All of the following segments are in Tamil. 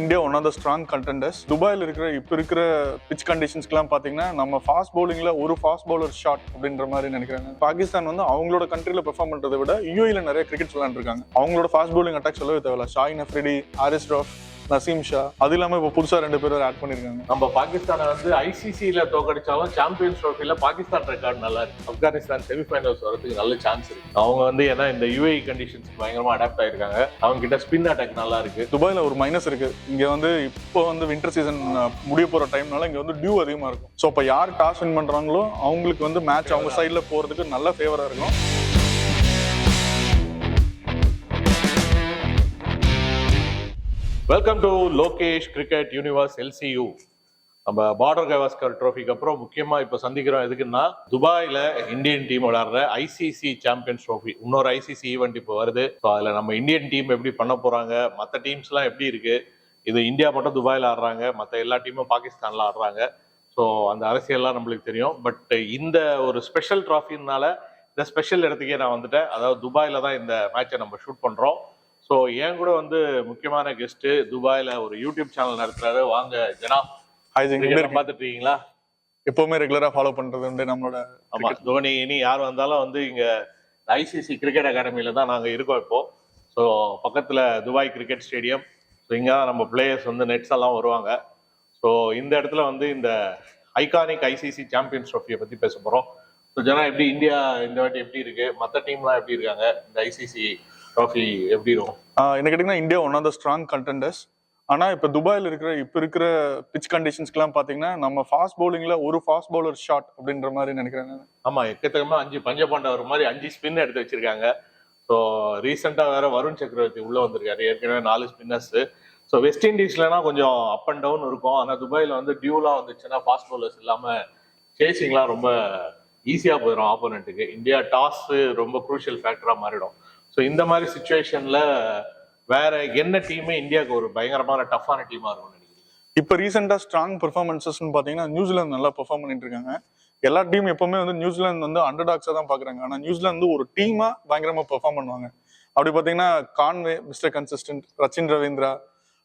India one of the strong contenders துபாயில் இருக்கிற இப்போ இருக்கிற பிச் கண்டிஷன்ஸ்க்குலாம் பார்த்தீங்கன்னா நம்ம ஃபாஸ்ட் பவுலிங்கில் ஒரு ஃபாஸ்ட் பவுலர் ஷாட் அப்படின்ற மாதிரி நினைக்கிறாங்க. பாகிஸ்தான் வந்து அவங்களோட கண்ட்ரியில் பெர்ஃபார்ம் பண்ணுறதை விட யூஏயில் நிறைய கிரிக்கெட் விளாண்டுருக்காங்க அவங்களோட ஃபாஸ்ட் பவுலிங் அட்டாக் சொல்லவே தேவையில்ல. ஷாயின் அஃப்ரிடி ஆரிஸ் ராஃப் நசீம் ஷா. அது இல்லாமல் இப்போ புதுசாக ரெண்டு பேரும் ஆட் பண்ணியிருக்காங்க நம்ம பாகிஸ்தானை வந்து ஐசிசியில தோக்கடிச்சாலும் சாம்பியன்ஸ் ட்ரோஃபில பாகிஸ்தான் ரெக்கார்ட் நல்லா இருக்கு. ஆப்கானிஸ்தான் செமிஃபைனல்ஸ் வரதுக்கு நல்ல சான்ஸ் இருக்கு. அவங்க வந்து ஏன்னா இந்த யூஏ கண்டிஷன்ஸ் பயங்கரமா அடாப்ட் ஆயிருக்காங்க. அவங்க கிட்ட ஸ்பின் அட்டாக் நல்லா இருக்கு. துபாயில் ஒரு மைனஸ் இருக்கு. இங்கே வந்து இப்போ வந்து வின்டர் சீசன் முடிய போகிற டைம்னால இங்கே வந்து டியூ அதிகமாக இருக்கும். ஸோ இப்போ யார் டாஸ் வின் பண்ணுறாங்களோ அவங்களுக்கு வந்து மேட்ச் அவங்க சைடில் போகிறதுக்கு நல்ல ஃபேவராக இருக்கும். Welcome to Lokesh cricket universe LCU நம்ம பார்டர் கவாஸ்கர் ட்ரோஃபிக்கு அப்புறம் முக்கியமா இப்ப சந்திக்கிறோம். எதுக்குன்னா துபாயில இந்தியன் டீம் விளையாடுற ஐசிசி சாம்பியன்ஸ் ட்ரோஃபி இன்னொரு ஐசிசி ஈவெண்ட் இப்போ வருது. ஸோ அதுல நம்ம இந்தியன் டீம் எப்படி பண்ண போறாங்க? மற்ற டீம்ஸ் எல்லாம் எப்படி இருக்கு? இது இந்தியா மட்டும் துபாயில் ஆடுறாங்க. மற்ற எல்லா டீமும் பாகிஸ்தான்ல ஆடுறாங்க. ஸோ அந்த அரசியல்லாம் நம்மளுக்கு தெரியும். பட் இந்த ஒரு ஸ்பெஷல் ட்ராஃபினால இந்த ஸ்பெஷல் இடத்துக்கே நான் வந்துட்டேன். அதாவது துபாயில் தான் இந்த மேட்சை நம்ம ஷூட் பண்ணுறோம் ஸோ என் கூட வந்து முக்கியமான கெஸ்ட் துபாயில ஒரு யூடியூப் சேனல் நடத்துறாரு? வாங்க ஜனா. பார்த்துட்டு இருக்கீங்களா? எப்பவுமே ரெகுலரா ஃபாலோ பண்றது உண்டு நம்மளோட ஆமா. தோனி இனி யார் வந்தாலும் வந்து இங்க ஐசிசி கிரிக்கெட் அகாடமியில தான் நாங்க இருக்கோம் இப்போ. ஸோ பக்கத்துல துபாய் கிரிக்கெட் ஸ்டேடியம். ஸோ இங்க தான் நம்ம பிளேயர்ஸ் வந்து நெட்ஸ் எல்லாம் வருவாங்க. ஸோ இந்த இடத்துல வந்து இந்த ஐகானிக் ஐசிசி சாம்பியன்ஸ் ட்ரோஃபியை பத்தி பேச போறோம். ஸோ ஜனா எப்படி இந்தியா இந்த வாட்டி எப்படி இருக்கு? மற்ற டீம்லாம் எப்படி இருக்காங்க? இந்த ஐசிசி ட்ராஃபி எப்படி இருக்கும்? என்ன கேட்டிங்கன்னா India one of the strong contenders ஆனா இப்போ துபாயில் இருக்கிற இப்போ இருக்கிற பிச் கண்டிஷன்ஸ்க்குலாம் பார்த்தீங்கன்னா நம்ம ஃபாஸ்ட் பவுலிங்ல ஒரு ஃபாஸ்ட் பவுலர் ஷாட் அப்படின்ற மாதிரி நினைக்கிறேன் நான். ஆமா எக்கச்சக்கமா அஞ்சு பஞ்சபாண்டவர் மாதிரி அஞ்சு ஸ்பின் எடுத்து வச்சிருக்காங்க. ஸோ ரீசெண்டா வேற வருண் சக்கரவர்த்தி உள்ள வந்திருக்காரு. ஏற்கனவே நாலு ஸ்பின்னர்ஸ் ஸோ வெஸ்ட் இண்டீஸ்லனா கொஞ்சம் அப் அண்ட் டவுன் இருக்கும். ஆனா துபாயில வந்து டியூலாம் வந்துச்சுன்னா ஃபாஸ்ட் பவுலர்ஸ் இல்லாம சேசிங்லாம் ரொம்ப ஈஸியா போயிடும் ஆப்போனண்ட்டுக்கு இந்தியா டாஸ் ரொம்ப குரூஷியல் ஃபேக்டரா மாறிடும். ஸோ இந்த மாதிரி சுச்சுவேஷன்ல வேற என்ன டீமே இந்தியாவுக்கு ஒரு பயங்கரமான டஃப்பான டீமா இருக்கும்னு நினைக்கிறேன் இப்போ ரீசெண்டாக ஸ்ட்ராங் பெர்ஃபார்மன்சஸ்னு பார்த்தீங்கன்னா நியூசிலாந்து நல்லா பெர்ஃபார்ம் பண்ணிட்டு இருக்காங்க. எல்லா டீம் எப்பவுமே வந்து நியூசிலாந்து வந்து அண்டர்டாக்ஸாக தான் பார்க்குறாங்க. ஆனால் நியூசிலாந்து ஒரு டீமாக பயங்கரமாக பெர்ஃபார்ம் பண்ணுவாங்க. அப்படி பார்த்தீங்கன்னா Conway mister consistent Rachin Ravindra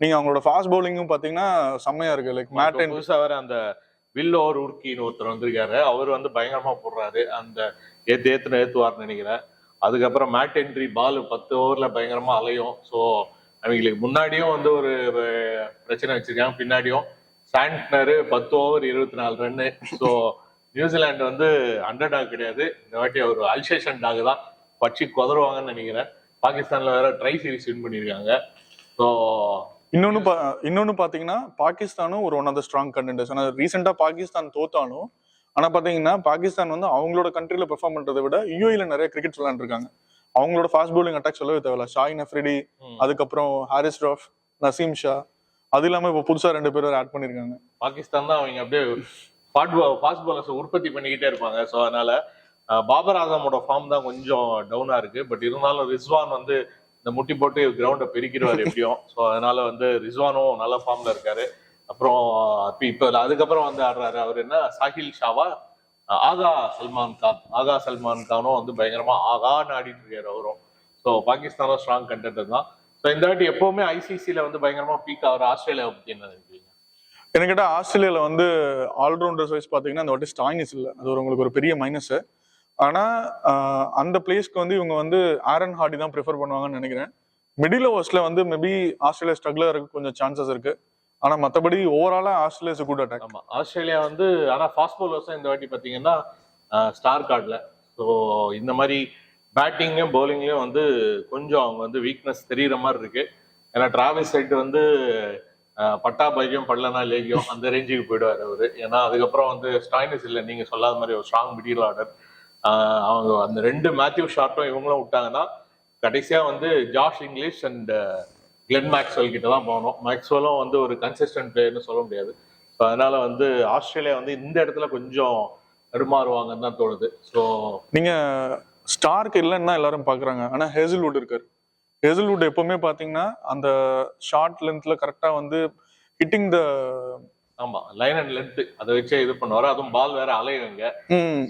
நீங்கள் அவங்களோட ஃபாஸ்ட் பவுலிங்கும் பார்த்தீங்கன்னா செம்மையா இருக்கு. லைக் மேட் இப்போ புதுசா வேற அந்த வில் ஓவர் உருக்கின்னு ஒருத்தர் வந்திருக்காரு. அவர் வந்து பயங்கரமா போடுறாரு. அந்த ஏத்து ஏத்துன ஏத்துவார்னு நினைக்கிறேன். அதுக்கப்புறம் மேட் என்ட்ரி பால் பத்து ஓவரில் பயங்கரமாக அலையும். ஸோ அவங்களுக்கு முன்னாடியும் வந்து ஒரு பிரச்சனை வச்சிருக்காங்க. பின்னாடியும் சாண்ட்னரு பத்து ஓவர் இருபத்தி நாலு ரன்னு ஸோ நியூசிலாந்து வந்து அண்டர் டாக் கிடையாது. இந்த வாட்டி ஒரு அல்சேஷன் டாக் தான். பட்சி குதருவாங்கன்னு நினைக்கிறேன். பாகிஸ்தானில் வேற ட்ரை சீரிஸ் வின் பண்ணியிருக்காங்க. ஸோ இன்னொன்று பா இன்னொன்று பார்த்தீங்கன்னா பாகிஸ்தானும் ஒரு one of the strong contenders ஆனால் ரீசெண்டாக பாகிஸ்தான் தோத்தாலும் ஆனால் பார்த்தீங்கன்னா பாகிஸ்தான் வந்து அவங்களோட கண்ட்ரியில் பெர்ஃபார்ம் பண்ணுறதை விட யூஏல நிறைய கிரிக்கெட் விளையாண்டுருக்காங்க அவங்களோட ஃபாஸ்ட் பவுலிங் அட்டாக் சொல்லவே தேவையில்ல. ஷாயின் அஃப்ரிடி. அதுக்கப்புறம் ஹாரிஸ் ராஃப் நசீம் ஷா அது இல்லாமல் இப்போ புதுசாக ரெண்டு பேரும் ஆட் பண்ணியிருக்காங்க பாகிஸ்தான் தான் அவங்க அப்படியே ஃபாஸ்ட் ஃபாஸ்ட் பாலர்ஸ் உற்பத்தி பண்ணிக்கிட்டே இருப்பாங்க. ஸோ அதனால பாபர் ஆசமோட ஃபார்ம் தான் கொஞ்சம் டவுனா இருக்கு. பட் இருந்தாலும் ரிஸ்வான் வந்து இந்த முட்டி போட்டு கிரவுண்டை பெருக்கிடுவார் எப்படியும். ஸோ அதனால வந்து ரிஸ்வானும் நல்ல ஃபார்ம்ல இருக்காரு. அப்புறம் இப்போ அதுக்கப்புறம் வந்து ஆடுறாரு. அவர் என்ன? சாஹில் ஷாவா ஆகா சல்மான் கான் ஆகா சல்மான் கானும் வந்து பயங்கரமா ஆகான்னு ஆடிட்டு இருக்காரு அவரும். ஸோ பாகிஸ்தானும் ஸ்ட்ராங் கண்டென்ட் தான். ஸோ இந்த வாட்டி எப்பவுமே ஐசிசியில வந்து பயங்கரமா பீக் ஆகிற ஆஸ்திரேலியாவை பத்தி என்ன நினைக்கிறீங்க? எனக்கு கேட்டால் ஆஸ்திரேலியாவில் வந்து ஆல்ரவுண்டர்ஸ் வைஸ் பார்த்தீங்கன்னா அந்த வாட்டி ஸ்டாயினிஸ் இல்லை. அது ஒரு உங்களுக்கு ஒரு பெரிய மைனஸ் ஆனால் அந்த பிளேஸ்க்கு வந்து இவங்க வந்து ஆரன் ஹார்டி தான் ப்ரிஃபர் பண்ணுவாங்கன்னு நினைக்கிறேன். மிடில் ஓவர்ஸில் வந்து மேபி ஆஸ்திரேலியா ஸ்ட்ரகிளாக இருக்க கொஞ்சம் சான்சஸ் இருக்குது ஆனா ஆனால் மற்றபடி ஓவராலாக ஆஸ்திரேலியாஸ் குட் அட்டாக் ஆமா. ஆஸ்திரேலியா வந்து ஆனா ஃபாஸ்ட் பவுலர்ஸும் இந்த வாட்டி பாத்தீங்கன்னா ஸ்டார் கார்டில் ஸோ இந்த மாதிரி பேட்டிங்கும் பவுலிங்லையும் வந்து கொஞ்சம் அவங்க வந்து வீக்னஸ் தெரியுற மாதிரி இருக்கு. ஏன்னா டிராவிஸ் ஹெட் வந்து பட்டா பைக்கியம் படலனா லேகியம் அந்த ரேஞ்சுக்கு போயிடுவார் அவர். ஏன்னா அதுக்கப்புறம் வந்து ஸ்டாயினஸ் இல்லை நீங்க சொல்லாத மாதிரி ஒரு ஸ்ட்ராங் மிடில் ஆர்டர் அவங்க அந்த ரெண்டு மேத்யூ ஷார்ட்டும் இவங்களும் விட்டாங்கன்னா கடைசியா வந்து Josh Inglis and Glenn Maxwell கிட்ட தான் போகணும் மேக்ஸ்வெலும் வந்து ஒரு கன்சிஸ்டன்ட் பிளேயர்னு சொல்ல முடியாது. ஸோ அதனால வந்து ஆஸ்திரேலியா வந்து இந்த இடத்துல கொஞ்சம் தடுமாறுவாங்கன்னு தான் தோணுது. ஸோ நீங்கள் ஸ்டார்க் இல்லைன்னு எல்லாரும் பார்க்குறாங்க ஆனால் ஹேசில்வுட் இருக்காரு. ஹேசில்வுட் எப்பவுமே பார்த்தீங்கன்னா அந்த ஷார்ட் லென்த்தில் கரெக்டாக வந்து ஹிட்டிங் த ஆமா லைன் அண்ட் லென்த் அதை வச்சே இது பண்ணுவாரு. அதுவும் பால் வேற அலையுங்க.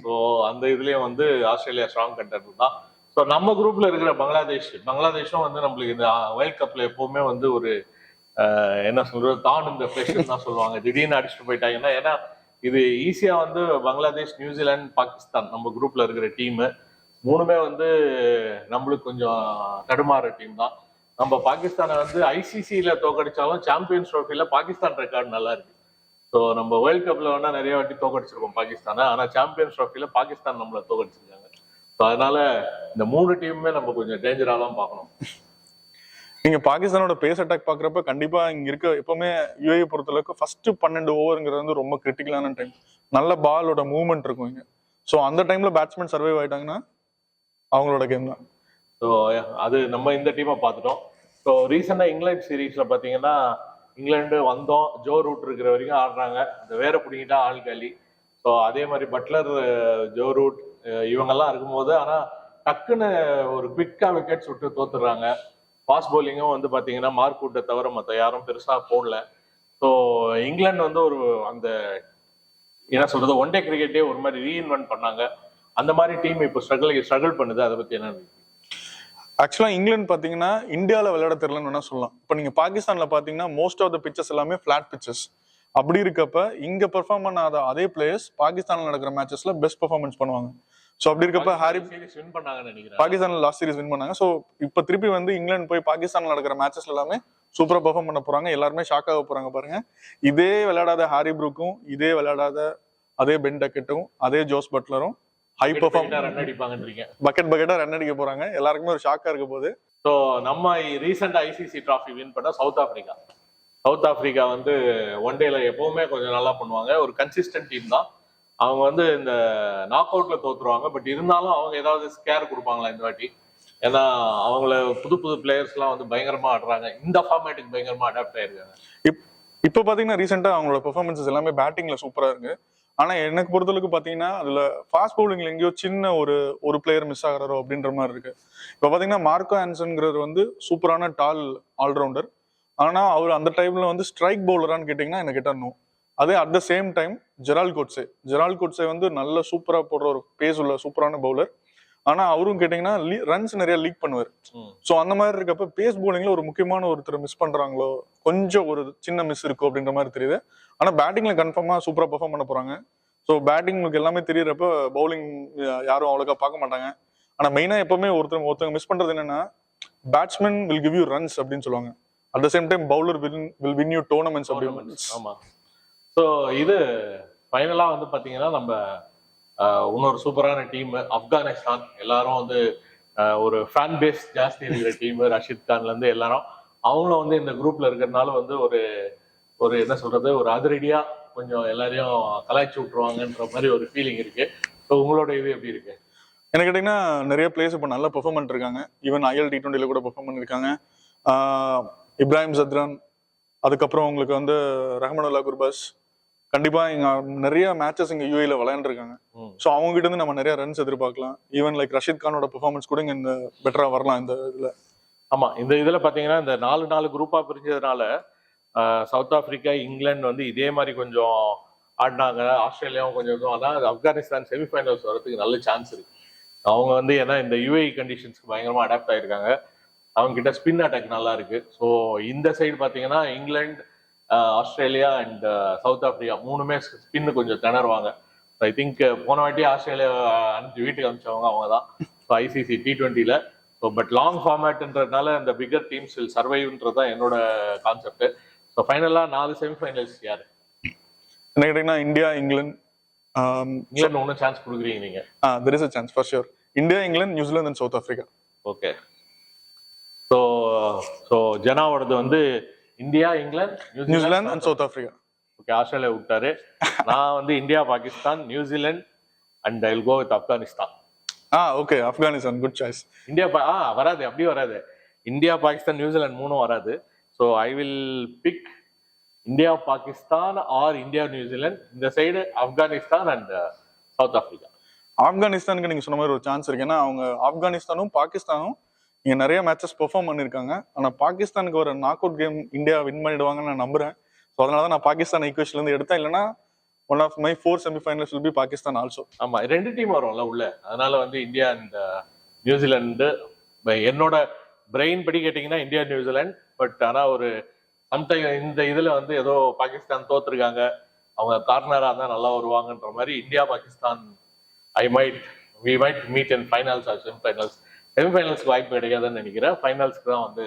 ஸோ அந்த இதுலயும் வந்து ஆஸ்திரேலியா ஸ்ட்ராங் கண்டென்ட் தான். ஸோ நம்ம குரூப்ல இருக்கிற பங்களாதேஷ் பங்களாதேஷும் வந்து நம்மளுக்கு இந்த வேர்ல்ட் கப்ல எப்பவுமே வந்து ஒரு என்ன சொல்றது தான் இந்த ஃப்ரெஷ் தான் சொல்லுவாங்க. திடீர்னு அடிச்சுட்டு போயிட்டாங்கன்னா ஏன்னா இது ஈஸியா வந்து பங்களாதேஷ் நியூசிலாந்து பாகிஸ்தான் நம்ம குரூப்ல இருக்கிற டீம் மூணுமே வந்து நம்மளுக்கு கொஞ்சம் தடுமாற டீம் தான். நம்ம பாகிஸ்தானை வந்து ஐசிசியில தோக்கடிச்சாலும் சாம்பியன்ஸ் ட்ரோஃபியில பாகிஸ்தான் ரெக்கார்டு நல்லா இருக்கு. ஸோ நம்ம வேர்ல்ட் கப்ல வேணா நிறைய வாட்டி தோக்கடிச்சிருக்கோம் பாகிஸ்தானை. ஆனா சாம்பியன்ஸ் ட்ரோஃபியில பாகிஸ்தான் நம்மளை தோக்கடிச்சிருக்காங்க. ஸோ அதனால இந்த மூணு டீமுமே நம்ம கொஞ்சம் டேஞ்சரா தான் பார்க்கணும். நீங்க பாகிஸ்தானோட பேஸ் அட்டாக் பாக்குறப்ப கண்டிப்பா இங்க இருக்க எப்பவுமே யூஏ பொறுத்தளவுக்கு ஃபர்ஸ்ட் பன்னெண்டு ஓவருங்கிறது வந்து ரொம்ப கிரிட்டிக்கலான டைம் நல்ல பாலோட மூவ்மெண்ட் இருக்கும் இங்க. ஸோ அந்த டைம்ல பேட்ஸ்மேன் சர்வைவ் ஆயிட்டாங்கன்னா அவங்களோட கேம் தான். ஸோ அது நம்ம இந்த டீமை பார்த்துட்டோம். ஸோ ரீசெண்டாக இங்கிலாந்து சீரீஸ்ல பார்த்தீங்கன்னா இங்கிலாந்து வந்தோம். ஜோ ரூட் இருக்கிற வரைக்கும் ஆடுறாங்க. அந்த வேற பிடிங்கிட்டா ஆள் காலி. ஸோ அதே மாதிரி பட்லர் ஜோ ரூட் இவங்கெல்லாம் இருக்கும்போது ஆனால் டக்குன்னு ஒரு குவிக்காக விக்கெட் விட்டு தோத்துடுறாங்க. ஃபாஸ்ட் பவுலிங்கும் வந்து பார்த்தீங்கன்னா மார்க் விட்ட தவிர மற்ற யாரும் பெருசாக போடல. ஸோ இங்கிலாந்து வந்து ஒரு அந்த என்ன சொல்றது ஒன் டே கிரிக்கெட்டே ஒரு மாதிரி ரீஇன்வென்ட் பண்ணாங்க. அந்த மாதிரி டீம் இப்போ ஸ்ட்ரகிள் ஸ்ட்ரகிள் பண்ணுது. அதை பற்றி என்ன ஆக்சுவலாக இங்கிலாந்து பார்த்தீங்கன்னா இந்தியாவில் விளையாட தெரியலன்னு வேணால் சொல்லலாம். இப்போ நீங்கள் பாகிஸ்தான்ல பார்த்தீங்கன்னா மோஸ்ட் ஆஃப் த பிச்சஸ் எல்லாமே ஃபிளாட் பிச்சஸ் அப்படி இருக்கப்ப இங்க பெர்ஃபார்ம் பண்ணாத அதே பிளேயர்ஸ் பாகிஸ்தான்ல நடக்கிற மேட்சஸ்ல பெஸ்ட் பெர்ஃபார்மன்ஸ் பண்ணுவாங்க. ஸோ அப்படி இருக்கப்ப ஹாரி வின் பண்ணாங்கன்னு நினைக்கிறேன். பாகிஸ்தான் லாஸ்ட் சீரிஸ் வின் பண்ணாங்க. ஸோ இப்போ திருப்பி வந்து இங்கிலாந்து போய் பாகிஸ்தான்ல நடக்கிற மேட்சஸ்ல எல்லாமே சூப்பரா பெர்ஃபார்ம் பண்ண போறாங்க. எல்லாருமே ஷாக் ஆக போறாங்க பாருங்க. இதே விளையாடாத ஹாரி ப்ரூக்கும் இதே விளையாடாத அதே பென் டக்கெட்டும் அதே ஜோஸ் பட்லரும் ஹை பெர்ஃபார்ம் ரன் அடிப்பாங்கன்றீங்க பக்கெட் பக்கெட்டா ரன் அடிக்க போறாங்க. எல்லாருக்குமே ஒரு ஷாக்கா இருக்க போகுது. ஸோ நம்ம ரீசெண்ட் ஐசிசி டிராஃபி வின் பண்ண சவுத் ஆப்பிரிக்கா சவுத் ஆப்பிரிக்கா வந்து ஒன் டேல எப்பவுமே கொஞ்சம் நல்லா பண்ணுவாங்க. ஒரு கன்சிஸ்டன்ட் டீம் தான். அவங்க வந்து இந்த நாக் அவுட்ல தோத்துருவாங்க. பட் இருந்தாலும் அவங்க ஏதாவது ஸ்கேர் கொடுப்பாங்களா இந்த வாட்டி? ஏன்னா அவங்கள புது புது பிளேயர்ஸ்லாம் வந்து பயங்கரமா ஆடுறாங்க. இந்த ஃபார்மேட்டுக்கு பயங்கரமா அடாப்ட் ஆயிருக்காங்க. இப் இப்போ பாத்தீங்கன்னா ரீசெண்டா அவங்களோட பெர்ஃபார்மன்ஸஸ் எல்லாமே பேட்டிங்ல சூப்பரா இருக்கு. ஆனா எனக்கு பொறுத்தளவுக்கு பாத்தீங்கன்னா அதுல ஃபாஸ்ட் பவுலிங்ல எங்கேயோ சின்ன ஒரு ஒரு பிளேயர் மிஸ் ஆகிறாரோ அப்படின்ற மாதிரி இருக்கு. இப்போ பாத்தீங்கன்னா மார்க்கோ ஆன்சன்ங்கிறது வந்து சூப்பரான டால் ஆல்ரவுண்டர் ஆனா அவர் அந்த டைம்ல வந்து ஸ்ட்ரைக் பவுலரான்னு கேட்டிங்கன்னா எனக்கு கேட்டா no. அதே at the same time Gerald Coetzee Gerald Coetzee வந்து நல்ல சூப்பரா போடுற ஒரு பேஸ் உள்ள சூப்பரான பவுலர் ஆனா அவரும் கேட்டிங்கன்னா ரன்ஸ் நிறைய லீக் பண்ணுவார். ஸோ அந்த மாதிரி இருக்கப்ப பேஸ் bowlingல ஒரு முக்கியமான ஒருத்தர் மிஸ் பண்றாங்களோ கொஞ்சம் ஒரு சின்ன மிஸ் இருக்கும் அப்படின்ற மாதிரி தெரியுது. ஆனா பேட்டிங்ல கன்ஃபார்மா சூப்பரா பெர்ஃபார்ம் பண்ண போறாங்க. ஸோ பேட்டிங்க்கு எல்லாமே தெரியறப்ப பவுலிங் யாரும் அவ்வளோக்கா பார்க்க மாட்டாங்க. ஆனா மெயினா எப்பவுமே ஒருத்தர் ஒருத்தவங்க மிஸ் பண்றது என்னன்னா batsman will give you runs அப்படின்னு சொல்லுவாங்க. At the same time bowler will will win you tournaments அப்படின்னு ஆமா. ஸோ இது ஃபைனலா வந்து பாத்தீங்கன்னா நம்ம இன்னொரு சூப்பரான டீம் ஆப்கானிஸ்தான். எல்லாரும் வந்து ஒரு ஃபேன் பேஸ் ஜாஸ்தி இருக்கிற டீம் ரஷீத் கான்ல இருந்து எல்லாரும். அவங்களும் வந்து இந்த குரூப்ல இருக்கிறதுனால வந்து ஒரு ஒரு என்ன சொல்றது ஒரு அதிரடியா கொஞ்சம் எல்லாரையும் கலாய்ச்சி விட்டுருவாங்கன்ற மாதிரி ஒரு ஃபீலிங் இருக்கு. ஸோ உங்களோட இது எப்படி இருக்கு? எனக்கு கேட்டிங்கன்னா நிறைய பிளேயர்ஸ் இப்போ நல்ல பெர்ஃபார்ம் பண்ணிருக்காங்க ஈவன் ஐஎல் டி டுவெண்ட்டில கூட பெர்ஃபார்ம் பண்ணிருக்காங்க. ஆஹ் இப்ராஹிம் சத்ரான் அதுக்கப்புறம் உங்களுக்கு வந்து ரஹமனுல்லா குர்பஸ் கண்டிப்பா இங்க நிறைய மேட்சஸ் இங்க யூஏல விளையாண்டுருக்காங்க. ஸோ அவங்க கிட்ட இருந்து நம்ம நிறைய ரன்ஸ் எதிர்பார்க்கலாம். ஈவன் லைக் ரஷீத் கானோட பெர்ஃபார்மன்ஸ் கூட இங்க இந்த பெட்டரா வரலாம் இந்த இதுல. ஆமா இந்த இதுல பாத்தீங்கன்னா இந்த நாலு நாலு குரூப்பா பிரிஞ்சதுனால சவுத் ஆப்பிரிக்கா இங்கிலாந்து வந்து இதே மாதிரி கொஞ்சம் ஆடினாங்க. ஆஸ்திரேலியாவும் கொஞ்சம் இதுவும். அதான் ஆப்கானிஸ்தான் செமிஃபைனல்ஸ் வரதுக்கு நல்ல சான்ஸ் இருக்கு. அவங்க வந்து ஏன்னா இந்த யூஏ கண்டிஷன்ஸ்க்கு பயங்கரமா அடாப்ட் ஆயிருக்காங்க. அவங்க கிட்ட ஸ்பின் அட்டாக் நல்லா இருக்கு ஸோ இந்த சைடு பாத்தீங்கன்னா England Australia and South Africa மூணுமே ஸ்பின் கொஞ்சம் திணறுவாங்க. ஐ திங்க் போன வாட்டி ஆஸ்திரேலியா அனுப்பிச்சு வீட்டுக்கு அனுப்பிச்சவங்க அவங்க தான் ஸோ ஐசிசி டி டுவெண்ட்டில ஸோ பட் லாங் ஃபார்மேட்ன்றதுனால இந்த பிகர் டீம்ஸ் வில் சர்வைவ்ன்றது தான் என்னோட கான்செப்ட் ஸோ ஃபைனலாக நாலு செமிஃபைனல்ஸ் யார்? என்ன கேட்டீங்கன்னா இந்தியா இங்கிலாந்து இங்கிலாந்து ஒன்றும் சான்ஸ் கொடுக்குறீங்க நீங்க. There is a chance for sure India England New Zealand and South Africa okay so so ஜனாவோடது வந்து India England New Zealand and South Africa okay Australia விட்டாரு. நான் வந்து India Pakistan New Zealand and I go with Afghanistan ah okay Afghanistan good choice India ah வராது அப்படி வராது. இந்தியா பாகிஸ்தான் நியூசிலாந்து மூணும் வராது. So I will pick India Pakistan or India New Zealand இந்த side Afghanistan and South Africa ஆப்கானிஸ்தானுக்கு நீங்க சொன்ன மாதிரி ஒரு சான்ஸ் இருக்கு. ஏன்னா அவங்க ஆப்கானிஸ்தானும் பாகிஸ்தானும் இங்கே நிறைய மேட்சஸ் பெர்ஃபார்ம் பண்ணியிருக்காங்க ஆனால் பாகிஸ்தானுக்கு ஒரு knock out game India win பண்ணிடுவாங்கன்னு நான் நம்புறேன். ஸோ அதனால தான் நான் பாகிஸ்தான் ஈக்குவேஷன்ல இருந்து எடுத்தேன். இல்லைன்னா one of my four semifinals will be Pakistan also ஆமாம் ரெண்டு டீம் வரும்ல உள்ள. அதனால வந்து இந்தியா அண்ட் நியூசிலாந்து uh, என்னோட பிரெயின் படி கேட்டிங்கன்னா இந்தியா நியூசிலாந்து பட் ஆனால் ஒரு சம்டைம் இந்த இதில் வந்து ஏதோ பாகிஸ்தான் தோத்துருக்காங்க. அவங்க கார்னராக இருந்தால் நல்லா வருவாங்கன்ற மாதிரி India Pakistan I might we might meet in finals or semifinals செமிஃபைனல்ஸ்க்கு வாய்ப்பு கிடைக்காதுன்னு நினைக்கிறேன். ஃபைனல்ஸ்க்கு தான் வந்து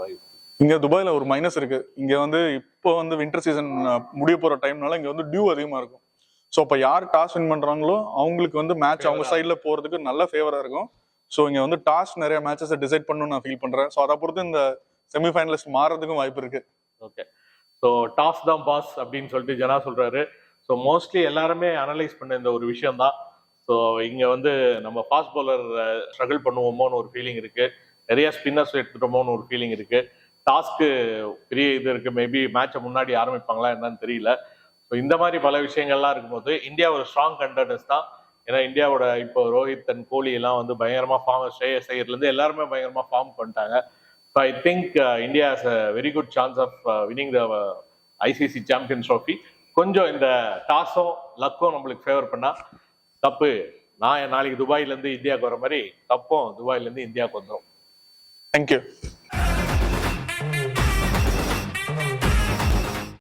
வாய்ப்பு. இங்க துபாயில ஒரு மைனஸ் இருக்கு. இங்க வந்து இப்போ வந்து வின்டர் சீசன் முடிய போற டைம்னால இங்க வந்து டியூ அதிகமா இருக்கும். ஸோ அப்போ யார் டாஸ் வின் பண்றாங்களோ அவங்களுக்கு வந்து மேட்ச் அவங்க சைட்ல போறதுக்கு நல்ல ஃபேவரா இருக்கும். ஸோ இங்க வந்து டாஸ் நிறைய மேட்சஸ் டிசைட் பண்ணணும்னு நான் ஃபீல் பண்றேன். ஸோ அதை பொறுத்து இந்த செமிஃபைனலிஸ்ட் மாறதுக்கும் வாய்ப்பு இருக்கு. ஓகே ஸோ டாஸ் தான் பாஸ் அப்படின்னு சொல்லிட்டு ஜனா சொல்றாரு. ஸோ மோஸ்ட்லி எல்லாருமே அனலைஸ் பண்ண இந்த ஒரு விஷயம் தான் ஸோ இங்கே வந்து நம்ம ஃபாஸ்ட் bowler ஸ்ட்ரகிள் பண்ணுவோமோன்னு ஒரு ஃபீலிங் இருக்குது நிறைய ஸ்பின்னர்ஸ் எடுத்துட்டோமோன்னு ஒரு ஃபீலிங் இருக்குது டாஸ்க்கு பெரிய இது இருக்குது மேபி மேட்சை முன்னாடி ஆரம்பிப்பாங்களா என்னன்னு தெரியல. ஸோ இந்த மாதிரி பல விஷயங்கள்லாம் இருக்கும்போது இந்தியா ஒரு ஸ்ட்ராங் கண்டனர்ஸ் தான். ஏன்னா இந்தியாவோட இப்போ ரோஹித் அண்ட் கோலி எல்லாம் வந்து பயங்கரமாக ஃபார்ம் ஸ்ரேயஸ் ஐயர்லேருந்து எல்லாருமே பயங்கரமாக ஃபார்ம் பண்ணிட்டாங்க. So I think India has a very good chance of winning the ICC champion trophy கொஞ்சம் இந்த டாஸும் லக்கும் நம்மளுக்கு ஃபேவர் பண்ணால் தப்பு. நான் நாளைக்கு துபாயிலேருந்து இந்தியாவுக்கு வர மாதிரி தப்பும் துபாயிலேருந்து இந்தியாவுக்கு வந்துடும் தேங்க்யூ